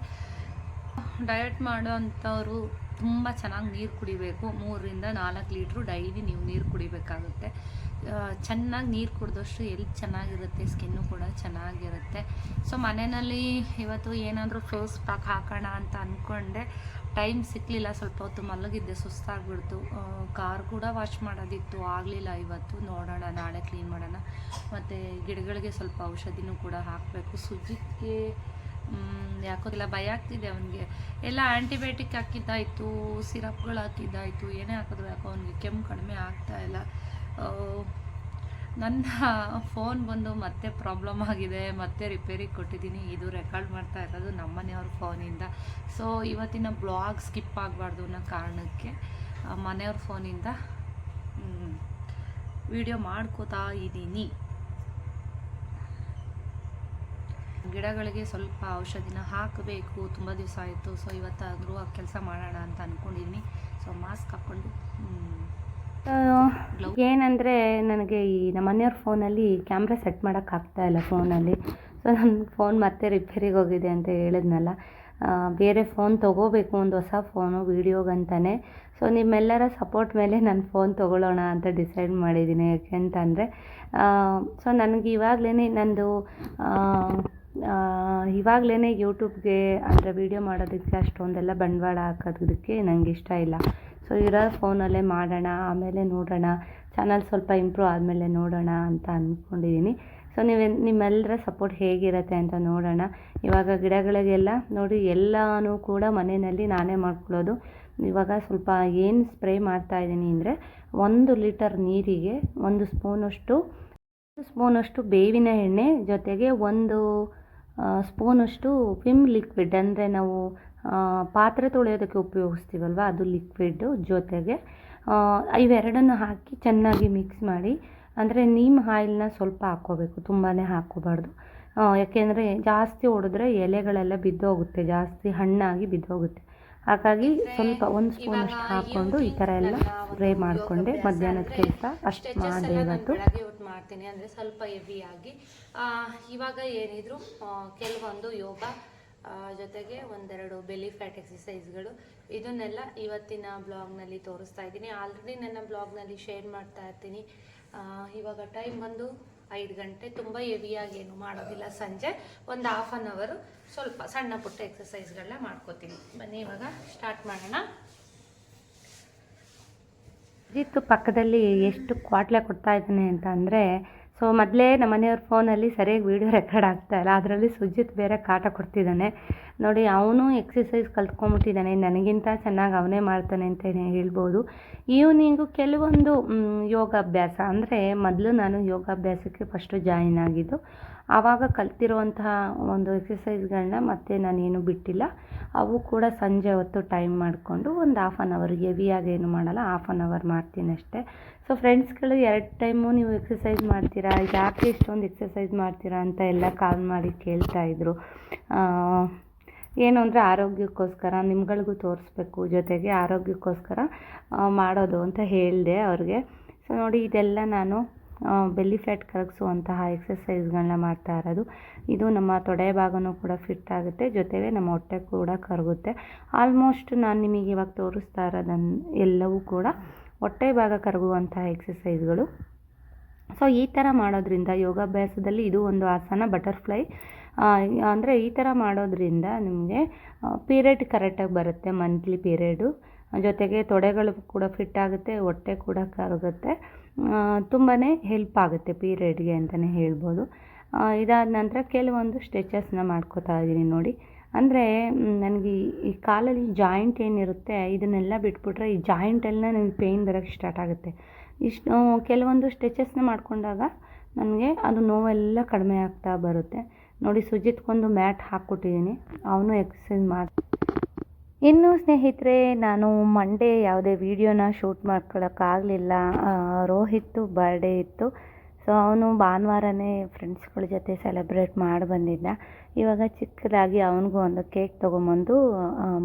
ಡಯಟ್ ಮಾಡೋ ಅಂಥವ್ರು ತುಂಬ ಚೆನ್ನಾಗಿ ನೀರು ಕುಡಿಬೇಕು. ಮೂರರಿಂದ ನಾಲ್ಕು ಲೀಟ್ರು ಡೈಲಿ ನೀವು ನೀರು ಕುಡಿಬೇಕಾಗುತ್ತೆ. ಚೆನ್ನಾಗಿ ನೀರು ಕುಡಿದಷ್ಟು ಎಲ್ಲಿ ಚೆನ್ನಾಗಿರುತ್ತೆ? ಸ್ಕಿನ್ನು ಕೂಡ ಚೆನ್ನಾಗಿರುತ್ತೆ. ಸೊ ಮನೆಯಲ್ಲಿ ಇವತ್ತು ಏನಾದರೂ ಫೇಸ್ ಪ್ಯಾಕ್ ಹಾಕೋಣ ಅಂತ ಅಂದ್ಕೊಂಡೆ ಟೈಮ್ ಸಿಕ್ಕಲಿಲ್ಲ ಸ್ವಲ್ಪ ಹೊತ್ತು ಮಲಗಿದ್ದೆ. ಸುಸ್ತಾಗ್ಬಿಡ್ತು. ಕಾರ್ ಕೂಡ ವಾಶ್ ಮಾಡೋದಿತ್ತು. ಆಗಲಿಲ್ಲ ಇವತ್ತು. ನೋಡೋಣ, ನಾಳೆ ಕ್ಲೀನ್ ಮಾಡೋಣ. ಮತ್ತು ಗಿಡಗಳಿಗೆ ಸ್ವಲ್ಪ ಔಷಧಿನೂ ಕೂಡ ಹಾಕಬೇಕು. ಸುಜಿತ್ಗೆ ಯಾಕೋದಿಲ್ಲ ಭಯ ಆಗ್ತಿದೆ ಅವನಿಗೆ. ಎಲ್ಲ ಆ್ಯಂಟಿಬಯೋಟಿಕ್ ಹಾಕಿದ್ದಾಯಿತು. ಸಿರಪ್ಗಳು ಹಾಕಿದ್ದಾಯಿತು. ಏನೇ ಹಾಕಿದ್ರು ಯಾಕೋ ಅವನಿಗೆ ಕೆಮ್ಮು ಕಡಿಮೆ ಆಗ್ತಾಯಿಲ್ಲ ನನ್ನ ಫೋನ್ ಬಂದು ಮತ್ತೆ ಪ್ರಾಬ್ಲಮ್ ಆಗಿದೆ, ಮತ್ತೆ ರಿಪೇರಿಗೆ ಕೊಟ್ಟಿದ್ದೀನಿ. ಇದು ರೆಕಾರ್ಡ್ ಮಾಡ್ತಾ ಇರೋದು ನಮ್ಮನೆಯವ್ರ ಫೋನಿಂದ ಸೊ ಇವತ್ತಿನ ಬ್ಲಾಗ್ ಸ್ಕಿಪ್ ಆಗಬಾರ್ದು ಅನ್ನೋ ಕಾರಣಕ್ಕೆ ಮನೆಯವ್ರ ಫೋನಿಂದ ವಿಡಿಯೋ ಮಾಡ್ಕೋತಾ ಇದ್ದೀನಿ. ಗಿಡಗಳಿಗೆ ಸ್ವಲ್ಪ ಔಷಧಿನ ಹಾಕಬೇಕು. ತುಂಬ ದಿವಸ ಆಯಿತು. ಸೊ ಇವತ್ತಾದರೂ ಆ ಕೆಲಸ ಮಾಡೋಣ ಅಂತ ಅಂದ್ಕೊಂಡಿದ್ದೀನಿ ಸೊ ಮಾಸ್ಕ್ ಹಾಕ್ಕೊಂಡು. ಏನಂದರೆ ನನಗೆ ಈ ನಮ್ಮ ಮನೆಯವ್ರ ಫೋನಲ್ಲಿ ಕ್ಯಾಮ್ರಾ ಸೆಟ್ ಮಾಡೋಕ್ಕಾಗ್ತಾ ಇಲ್ಲ ಫೋನಲ್ಲಿ. ಸೊ ನನ್ನ ಫೋನ್ ಮತ್ತೆ ರಿಪೇರಿಗೆ ಹೋಗಿದೆ ಅಂತ ಹೇಳಿದ್ನಲ್ಲ. ಬೇರೆ ಫೋನ್ ತೊಗೋಬೇಕು, ಒಂದು ಹೊಸ ಫೋನು, ವೀಡಿಯೋಗಂತಾನೆ. ಸೊ ನಿಮ್ಮೆಲ್ಲರ ಸಪೋರ್ಟ್ ಮೇಲೆ ನಾನು ಫೋನ್ ತೊಗೊಳ್ಳೋಣ ಅಂತ ಡಿಸೈಡ್ ಮಾಡಿದ್ದೀನಿ. ಯಾಕೆಂತಂದರೆ ಸೊ ನನಗೆ ಇವಾಗಲೇ ನಂದು ಇವಾಗಲೇ ಯೂಟ್ಯೂಬ್ಗೆ ಅಂದರೆ ವೀಡಿಯೋ ಮಾಡೋದಕ್ಕೆ ಅಷ್ಟೊಂದೆಲ್ಲ ಬಂಡವಾಳ ಹಾಕೋದಕ್ಕೆ ನನಗೆ ಇಷ್ಟ ಇಲ್ಲ. ಸೊ ಇರೋ ಫೋನಲ್ಲೇ ಮಾಡೋಣ, ಆಮೇಲೆ ನೋಡೋಣ ಚಾನಲ್ ಸ್ವಲ್ಪ ಇಂಪ್ರೂವ್ ಆದಮೇಲೆ ನೋಡೋಣ ಅಂತ ಅಂದ್ಕೊಂಡಿದ್ದೀನಿ ಸೊ ನೀವು ನಿಮ್ಮೆಲ್ಲರ ಸಪೋರ್ಟ್ ಹೇಗಿರುತ್ತೆ ಅಂತ ನೋಡೋಣ. ಇವಾಗ ಗಿಡಗಳಿಗೆಲ್ಲ ನೋಡಿ, ಎಲ್ಲನೂ ಕೂಡ ಮನೆಯಲ್ಲಿ ನಾನೇ ಮಾಡ್ಕೊಳ್ಳೋದು. ಇವಾಗ ಸ್ವಲ್ಪ ಏನು ಸ್ಪ್ರೇ ಮಾಡ್ತಾ ಇದ್ದೀನಿ ಅಂದರೆ, ಒಂದು ಲೀಟರ್ ನೀರಿಗೆ ಒಂದು ಸ್ಪೂನಷ್ಟು ಸ್ಪೂನಷ್ಟು ಬೇವಿನ ಎಣ್ಣೆ ಜೊತೆಗೆ ಒಂದು ಸ್ಪೂನಷ್ಟು ವಿಮ್ ಲಿಕ್ವಿಡ್ ಅಂದರೆ ನಾವು ಪಾತ್ರೆ ತೊಳೆಯೋದಕ್ಕೆ ಉಪಯೋಗಿಸ್ತೀವಲ್ವ? ಅದು ಲಿಕ್ವಿಡ್ಡು ಜೊತೆಗೆ. ಇವೆರಡನ್ನು ಹಾಕಿ ಚೆನ್ನಾಗಿ ಮಿಕ್ಸ್ ಮಾಡಿ ಅಂದರೆ ನೀಮ್ ಆಯಿಲ್ನ ಸ್ವಲ್ಪ ಹಾಕ್ಕೋಬೇಕು ತುಂಬಾ ಹಾಕ್ಕೋಬಾರ್ದು. ಯಾಕೆಂದರೆ ಜಾಸ್ತಿ ಹೊಡೆದ್ರೆ ಎಲೆಗಳೆಲ್ಲ ಬಿದ್ದೋಗುತ್ತೆ ಜಾಸ್ತಿ ಹಣ್ಣಾಗಿ ಬಿದ್ದೋಗುತ್ತೆ. ಹಾಗಾಗಿ ಸ್ವಲ್ಪ ಒಂದು ಸ್ಪೂನ್ ಅಷ್ಟು ಹಾಕ್ಕೊಂಡು ಈ ಥರ ಎಲ್ಲ ಸ್ಪ್ರೇ ಮಾಡಿಕೊಂಡೆ ಮಧ್ಯಾಹ್ನದ ಕೆಲಸ. ಅಷ್ಟು ಮಾಡಿದೆ ಇವತ್ತು. ಮಾಡ್ತೀನಿ ಅಂದರೆ ಸ್ವಲ್ಪ ಹೆವಿಯಾಗಿ ಇವಾಗ ಏನಿದ್ರು ಕೆಲವೊಂದು ಯೋಗ ಜೊತೆಗೆ ಒಂದೆರಡು ಬೆಲಿ ಫ್ಯಾಟ್ ಎಕ್ಸಸೈಸ್ಗಳು ಇದನ್ನೆಲ್ಲ ಇವತ್ತಿನ ಬ್ಲಾಗ್ನಲ್ಲಿ ತೋರಿಸ್ತಾ ಇದ್ದೀನಿ. ಆಲ್ರೆಡಿ ನನ್ನ ಬ್ಲಾಗ್ನಲ್ಲಿ ಶೇರ್ ಮಾಡ್ತಾ ಇರ್ತೀನಿ. ಇವಾಗ ಟೈಮ್ ಬಂದು ಐದು ಗಂಟೆ. ತುಂಬ ಹೆವಿಯಾಗಿ ಏನು ಮಾಡೋದಿಲ್ಲ ಸಂಜೆ. ಒಂದು ಹಾಫ್ ಆನ್ ಅವರು ಸ್ವಲ್ಪ ಸಣ್ಣ ಪುಟ್ಟ ಎಕ್ಸಸೈಸ್ಗಳನ್ನ ಮಾಡ್ಕೋತೀನಿ. ಬನ್ನಿ, ಇವಾಗ ಸ್ಟಾರ್ಟ್ ಮಾಡೋಣ. ಅಜಿತ್ ಪಕ್ಕದಲ್ಲಿ ಎಷ್ಟು ಕ್ವಾಟ್ಲೆ ಕೊಡ್ತಾ ಇದ್ದೀನಿ ಅಂತ ಅಂದರೆ ಸೊ ಮೊದಲೇ ನಮ್ಮ ಮನೆಯವ್ರ ಫೋನಲ್ಲಿ ಸರಿಯಾಗಿ ವೀಡಿಯೋ ರೆಕಾರ್ಡ್ ಆಗ್ತಾ ಇಲ್ಲ. ಅದರಲ್ಲಿ ಸುಜಿತ್ ಬೇರೆ ಕಾಟ ಕೊಡ್ತಿದ್ದಾನೆ. ನೋಡಿ, ಅವನು ಎಕ್ಸಸೈಸ್ ಕಲ್ತ್ಕೊಂಬಿಟ್ಟಿದ್ದಾನೆ ನನಗಿಂತ ಚೆನ್ನಾಗಿ ಅವನೇ ಮಾಡ್ತಾನೆ ಅಂತ ಹೇಳ್ಬೋದು. ಈವ್ನಿಂಗು ಕೆಲವೊಂದು ಯೋಗಾಭ್ಯಾಸ. ಅಂದರೆ ಮೊದಲು ನಾನು ಯೋಗಾಭ್ಯಾಸಕ್ಕೆ ಫಸ್ಟು ಜಾಯಿನ್ ಆಗಿದ್ದು ಆವಾಗ ಕಲ್ತಿರುವಂತಹ ಒಂದು ಎಕ್ಸಸೈಸ್ಗಳನ್ನ ಮತ್ತೆ ನಾನೇನು ಬಿಟ್ಟಿಲ್ಲ. ಅವು ಕೂಡ ಸಂಜೆ ಹೊತ್ತು ಟೈಮ್ ಮಾಡಿಕೊಂಡು ಒಂದು ಹಾಫ್ ಆನ್ ಅವರ್ ಹೆವಿಯಾಗಿ ಏನು ಮಾಡಲ್ಲ ಹಾಫ್ ಆನ್ ಅವರ್ ಮಾಡ್ತೀನಿ ಅಷ್ಟೇ. ಸೊ ಫ್ರೆಂಡ್ಸ್ಗಳು ಎರಡು ಟೈಮು ನೀವು ಎಕ್ಸಸೈಸ್ ಮಾಡ್ತೀರಾ? ಯಾಕೆ ಇಷ್ಟೊಂದು ಎಕ್ಸಸೈಸ್ ಮಾಡ್ತೀರಾ ಅಂತ ಎಲ್ಲ ಕಾಲ್ ಮಾಡಿ ಕೇಳ್ತಾ ಇದ್ರು. ಆ, ಏನು ಅಂದರೆ ಆರೋಗ್ಯಕ್ಕೋಸ್ಕರ ನಿಮ್ಗಳಿಗೂ ತೋರಿಸ್ಬೇಕು ಜೊತೆಗೆ ಆರೋಗ್ಯಕ್ಕೋಸ್ಕರ ಮಾಡೋದು ಅಂತ ಹೇಳಿದೆ ಅವ್ರಿಗೆ. ಸೊ ನೋಡಿ ಇದೆಲ್ಲ ನಾನು ಬೆಲ್ಲಿ ಫ್ಯಾಟ್ ಕರಗಿಸುವಂತಹ ಎಕ್ಸಸೈಸ್ಗಳನ್ನ ಮಾಡ್ತಾ ಇರೋದು. ಇದು ನಮ್ಮ ತೊಡೆ ಭಾಗನೂ ಕೂಡ ಫಿಟ್ ಆಗುತ್ತೆ, ಜೊತೆಗೆ ನಮ್ಮ ಹೊಟ್ಟೆ ಕೂಡ ಕರಗುತ್ತೆ. ಆಲ್ಮೋಸ್ಟ್ ನಾನು ನಿಮಗೆ ಇವಾಗ ತೋರಿಸ್ತಾ ಇರೋದನ್ನು ಎಲ್ಲವೂ ಕೂಡ ಹೊಟ್ಟೆ ಭಾಗ ಕರಗುವಂತಹ ಎಕ್ಸಸೈಸ್ಗಳು ಸೊ ಈ ಥರ ಮಾಡೋದ್ರಿಂದ ಯೋಗಾಭ್ಯಾಸದಲ್ಲಿ ಇದು ಒಂದು ಆಸನ ಬಟರ್ಫ್ಲೈ ಅಂದರೆ ಈ ಥರ ಮಾಡೋದ್ರಿಂದ ನಿಮಗೆ ಪೀರಿಯಡ್ ಕರೆಕ್ಟಾಗಿ ಬರುತ್ತೆ ಮಂತ್ಲಿ ಪೀರಿಯಡು ಜೊತೆಗೆ ತೊಡೆಗಳು ಕೂಡ ಫಿಟ್ ಆಗುತ್ತೆ, ಹೊಟ್ಟೆ ಕೂಡ ಕರಗುತ್ತೆ. ತುಂಬಾ ಹೆಲ್ಪ್ ಆಗುತ್ತೆ ಪೀರಿಯಡ್ಗೆ ಅಂತಲೇ ಹೇಳ್ಬೋದು. ಇದಾದ ನಂತರ ಕೆಲವೊಂದು ಸ್ಟೆಚಸ್ನ ಮಾಡ್ಕೋತಾ ಇದ್ದೀನಿ ನೋಡಿ. ಅಂದರೆ ನನಗೆ ಈ ಕಾಲಲ್ಲಿ ಜಾಯಿಂಟ್ ಏನಿರುತ್ತೆ, ಇದನ್ನೆಲ್ಲ ಬಿಟ್ಬಿಟ್ರೆ ಈ ಜಾಯಿಂಟೆಲ್ಲ ನನಗೆ ಪೇಯ್ನ್ ಬರೋಕ್ಕೆ ಸ್ಟಾರ್ಟ್ ಆಗುತ್ತೆ. ಇಷ್ಟು, ಕೆಲವೊಂದು ಸ್ಟೆಚಸ್ನ ಮಾಡ್ಕೊಂಡಾಗ ನನಗೆ ಅದು ನೋವೆಲ್ಲ ಕಡಿಮೆ ಆಗ್ತಾ ಬರುತ್ತೆ. ನೋಡಿ, ಸುಜಿತ್ಗೊಂದು ಮ್ಯಾಟ್ ಹಾಕ್ಕೊಟ್ಟಿದ್ದೀನಿ. ಅವನು ಎಕ್ಸಸೈಸ್ ಮಾಡಿ ಇನ್ನು ಸ್ನೇಹಿತರೆ, ನಾನು ಮಂಡೇ ಯಾವುದೇ ವೀಡಿಯೋನ ಶೂಟ್ ಮಾಡ್ಕೊಳ್ಳೋಕ್ಕಾಗಲಿಲ್ಲ ರೋಹಿತ್ತು ಬರ್ಡೇ ಇತ್ತು. ಸೊ ಅವನು ಭಾನುವಾರನೇ ಫ್ರೆಂಡ್ಸ್ಗಳ ಜೊತೆ ಸೆಲೆಬ್ರೇಟ್ ಮಾಡಿ ಬಂದಿದ್ದ ಇವಾಗ ಚಿಕ್ಕದಾಗಿ ಅವನಿಗೂ ಒಂದು ಕೇಕ್ ತೊಗೊಂಬಂದು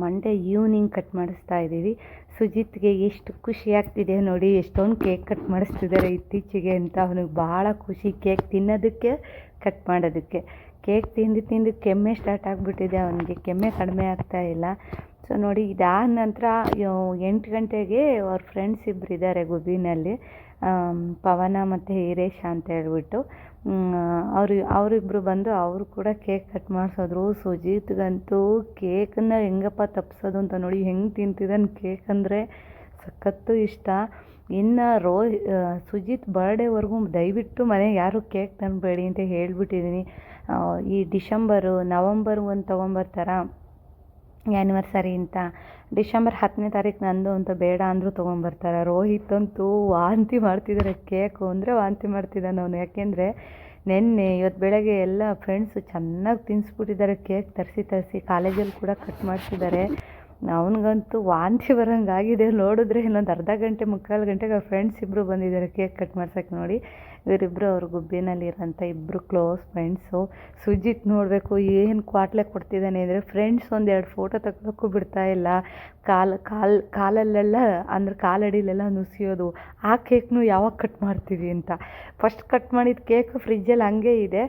ಮಂಡೇ ಈವ್ನಿಂಗ್ ಕಟ್ ಮಾಡಿಸ್ತಾ ಇದ್ದೀವಿ. ಸುಜಿತ್ಗೆ ಎಷ್ಟು ಖುಷಿ ಆಗ್ತಿದೆ ನೋಡಿ, ಎಷ್ಟೊಂದು ಕೇಕ್ ಕಟ್ ಮಾಡಿಸ್ತಿದ್ದಾರೆ ಇತ್ತೀಚೆಗೆ ಅಂತ. ಅವನಿಗೆ ಭಾಳ ಖುಷಿ ಕೇಕ್ ತಿನ್ನೋದಕ್ಕೆ ಕಟ್ ಮಾಡೋದಕ್ಕೆ. ಕೇಕ್ ತಿಂದು ತಿಂದು ಕೆಮ್ಮೆ ಸ್ಟಾರ್ಟ್ ಆಗಿಬಿಟ್ಟಿದೆ ಅವನಿಗೆ. ಕೆಮ್ಮೆ ಕಡಿಮೆ ಆಗ್ತಾ ಇಲ್ಲ. ಸೊ ನೋಡಿ, ಇದಾದ ನಂತರ ಎಂಟು ಗಂಟೆಗೆ ಅವ್ರ ಫ್ರೆಂಡ್ಸ್ ಇಬ್ಬರು ಇದ್ದಾರೆ ಗುಬ್ಬಿನಲ್ಲಿ. ಪವನ ಮತ್ತು ಹೀರೇಶ ಅಂತ ಹೇಳ್ಬಿಟ್ಟು. ಅವರು ಅವರಿಬ್ಬರು ಬಂದು ಅವರು ಕೂಡ ಕೇಕ್ ಕಟ್ ಮಾಡಿಸೋದ್ರು. ಸುಜಿತ್ಗಂತೂ ಕೇಕನ್ನು ಹೆಂಗಪ್ಪ ತಪ್ಪಿಸೋದು ಅಂತ ನೋಡಿ ಹೆಂಗೆ ತಿಂತಿದ್ದಾನೆ ಕೇಕ್ ಅಂದರೆ ಸಖತ್ತು ಇಷ್ಟ. ಇನ್ನು ರೋ ಸುಜಿತ್ ಬರ್ಡೇವರೆಗೂ ದಯವಿಟ್ಟು ಮನೆಗೆ ಯಾರೂ ಕೇಕ್ ತಂದುಬೇಡಿ ಅಂತ ಹೇಳ್ಬಿಟ್ಟಿದ್ದೀನಿ ಈ ಡಿಸೆಂಬರು, ನವಂಬರ್ ಒಂದು ತೊಗೊಂಬರ್ತಾರ ಆ್ಯನಿವರ್ಸರಿ ಅಂತ. ಡಿಸೆಂಬರ್ ಹತ್ತನೇ ತಾರೀಕು ನಂದು ಅಂತ ಬೇಡ ಅಂದರೂ ತೊಗೊಂಬರ್ತಾರೆ. ರೋಹಿತ್ ಅಂತೂ ವಾಂತಿ ಮಾಡ್ತಿದ್ದಾರೆ ಕೇಕು ಅಂದರೆ ವಾಂತಿ ಮಾಡ್ತಿದ್ದಾನೆ ಅವನು. ಯಾಕೆಂದರೆ ನಿನ್ನೆ ಇವತ್ತು ಬೆಳಗ್ಗೆ ಎಲ್ಲ ಫ್ರೆಂಡ್ಸು ಚೆನ್ನಾಗಿ ತಿನ್ನಿಸ್ಬಿಟ್ಟಿದ್ದಾರೆ ಕೇಕ್ ತರಿಸಿ ತರಿಸಿ, ಕಾಲೇಜಲ್ಲಿ ಕೂಡ ಕಟ್ ಮಾಡ್ತಿದ್ದಾರೆ ಅವನಿಗಂತೂ ವಾಂತಿ ಬರೋಂಗಾಗಿದೆ. ನೋಡಿದ್ರೆ ಇನ್ನೊಂದು ಅರ್ಧ ಗಂಟೆ, ಮುಕ್ಕಾಲು ಗಂಟೆಗೆ ಫ್ರೆಂಡ್ಸ್ ಇಬ್ಬರು ಬಂದಿದ್ದಾರೆ ಕೇಕ್ ಕಟ್ ಮಾಡ್ಸೋಕ್ಕೆ ನೋಡಿ. ಇವರಿಬ್ಬರು ಅವ್ರ ಗುಬ್ಬಿನಲ್ಲಿರೋಂಥ ಇಬ್ಬರು ಕ್ಲೋಸ್ ಫ್ರೆಂಡ್ಸು ಸುಜಿತ್ ನೋಡಬೇಕು ಏನು ಕ್ವಾಟ್ಲೆ ಕೊಡ್ತಿದ್ದಾನೆ ಅಂದರೆ ಫ್ರೆಂಡ್ಸ್ ಒಂದೆರಡು ಫೋಟೋ ತಗೊಳಕ್ಕೂ ಬಿಡ್ತಾ ಇಲ್ಲ. ಕಾಲು ಕಾಲು, ಕಾಲಲ್ಲೆಲ್ಲ ಅಂದ್ರೆ ಕಾಲಡಿಲೆಲ್ಲ ನುಸಿಯೋದು. ಆ ಕೇಕ್ನು ಯಾವಾಗ ಕಟ್ ಮಾಡ್ತೀವಿ ಅಂತ. ಫಸ್ಟ್ ಕಟ್ ಮಾಡಿದ ಕೇಕ್ ಫ್ರಿಜ್ಜಲ್ಲಿ ಹಂಗೆ ಇದೆ.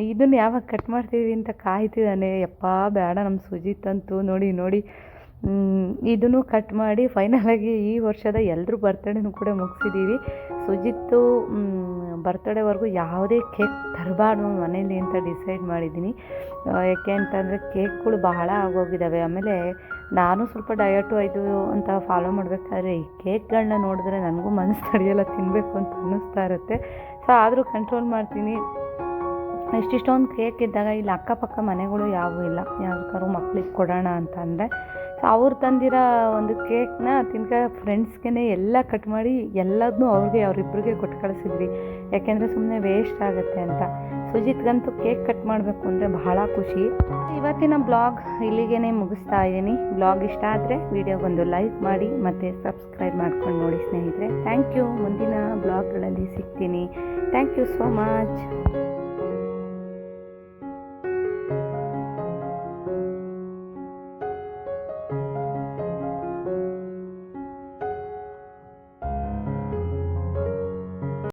ಇದನ್ನು ಯಾವಾಗ ಕಟ್ ಮಾಡ್ತೀವಿ ಅಂತ ಕಾಯ್ತಿದ್ದಾನೆ. ಯಪ್ಪಾ ಬೇಡ ನಮ್ಮ ಸುಜಿತ್ ಅಂತೂ. ನೋಡಿ ನೋಡಿ. ಇದನ್ನು ಕಟ್ ಮಾಡಿ ಫೈನಲಾಗಿ ಈ ವರ್ಷದ ಎಲ್ಲರೂ ಬರ್ತಡೇನೂ ಕೂಡ ಮುಗಿಸಿದ್ದೀವಿ ಸುಜಿತ್ತು ಬರ್ತಡೇವರೆಗೂ ಯಾವುದೇ ಕೇಕ್ ತರಬಾರ್ದು ಮನೇಲಿ ಅಂತ ಡಿಸೈಡ್ ಮಾಡಿದ್ದೀನಿ. ಯಾಕೆ ಅಂತಂದರೆ ಕೇಕ್ಗಳು ಬಹಳ ಆಗೋಗಿದ್ದಾವೆ ಆಮೇಲೆ ನಾನು ಸ್ವಲ್ಪ ಡಯಟು ಆಯಿತು ಅಂತ ಫಾಲೋ ಮಾಡಬೇಕಾದ್ರೆ ಈ ಕೇಕ್ಗಳನ್ನ ನೋಡಿದ್ರೆ ನನಗೂ ಮನಸ್ಸು ತಡೆಯಲ್ಲ ತಿನ್ನಬೇಕು ಅಂತ ಅನ್ನಿಸ್ತಾ ಇರುತ್ತೆ. ಸೊ ಆದರೂ ಕಂಟ್ರೋಲ್ ಮಾಡ್ತೀನಿ. ಇಷ್ಟಿಷ್ಟೊಂದು ಕೇಕ್ ಇದ್ದಾಗ ಇಲ್ಲಿ ಅಕ್ಕಪಕ್ಕ ಮನೆಗಳು ಯಾವೂ ಇಲ್ಲ. ಯಾವ್ದಾರು ಮಕ್ಳಿಗೆ ಕೊಡೋಣ ಅಂತ ಅಂದರೆ ಸೊ ಅವ್ರು ತಂದಿರೋ ಒಂದು ಕೇಕ್ನ ತಿನ್ಕ ಫ್ರೆಂಡ್ಸ್ಗೆ ಎಲ್ಲ ಕಟ್ ಮಾಡಿ ಎಲ್ಲದನ್ನೂ ಅವ್ರಿಗೆ ಅವರಿಬ್ಬರಿಗೆ ಕೊಟ್ಟು ಕಳಿಸಿದ್ವಿ ಯಾಕೆಂದರೆ ಸುಮ್ಮನೆ ವೇಸ್ಟ್ ಆಗುತ್ತೆ ಅಂತ. ಸುಜಿತ್ಗಂತೂ ಕೇಕ್ ಕಟ್ ಮಾಡಬೇಕು ಅಂದರೆ ಬಹಳ ಖುಷಿ. ಇವತ್ತಿನ ಬ್ಲಾಗ್ ಇಲ್ಲಿಗೆ ಮುಗಿಸ್ತಾ ಇದ್ದೀನಿ. ಬ್ಲಾಗ್ ಇಷ್ಟ ಆದರೆ ವಿಡಿಯೋಗೊಂದು ಲೈಕ್ ಮಾಡಿ, ಮತ್ತು ಸಬ್ಸ್ಕ್ರೈಬ್ ಮಾಡ್ಕೊಂಡು ನೋಡಿ ಸ್ನೇಹಿತರೆ. ಥ್ಯಾಂಕ್ ಯು ಮುಂದಿನ ಬ್ಲಾಗ್ಗಳಲ್ಲಿ ಸಿಗ್ತೀನಿ. Thank you so much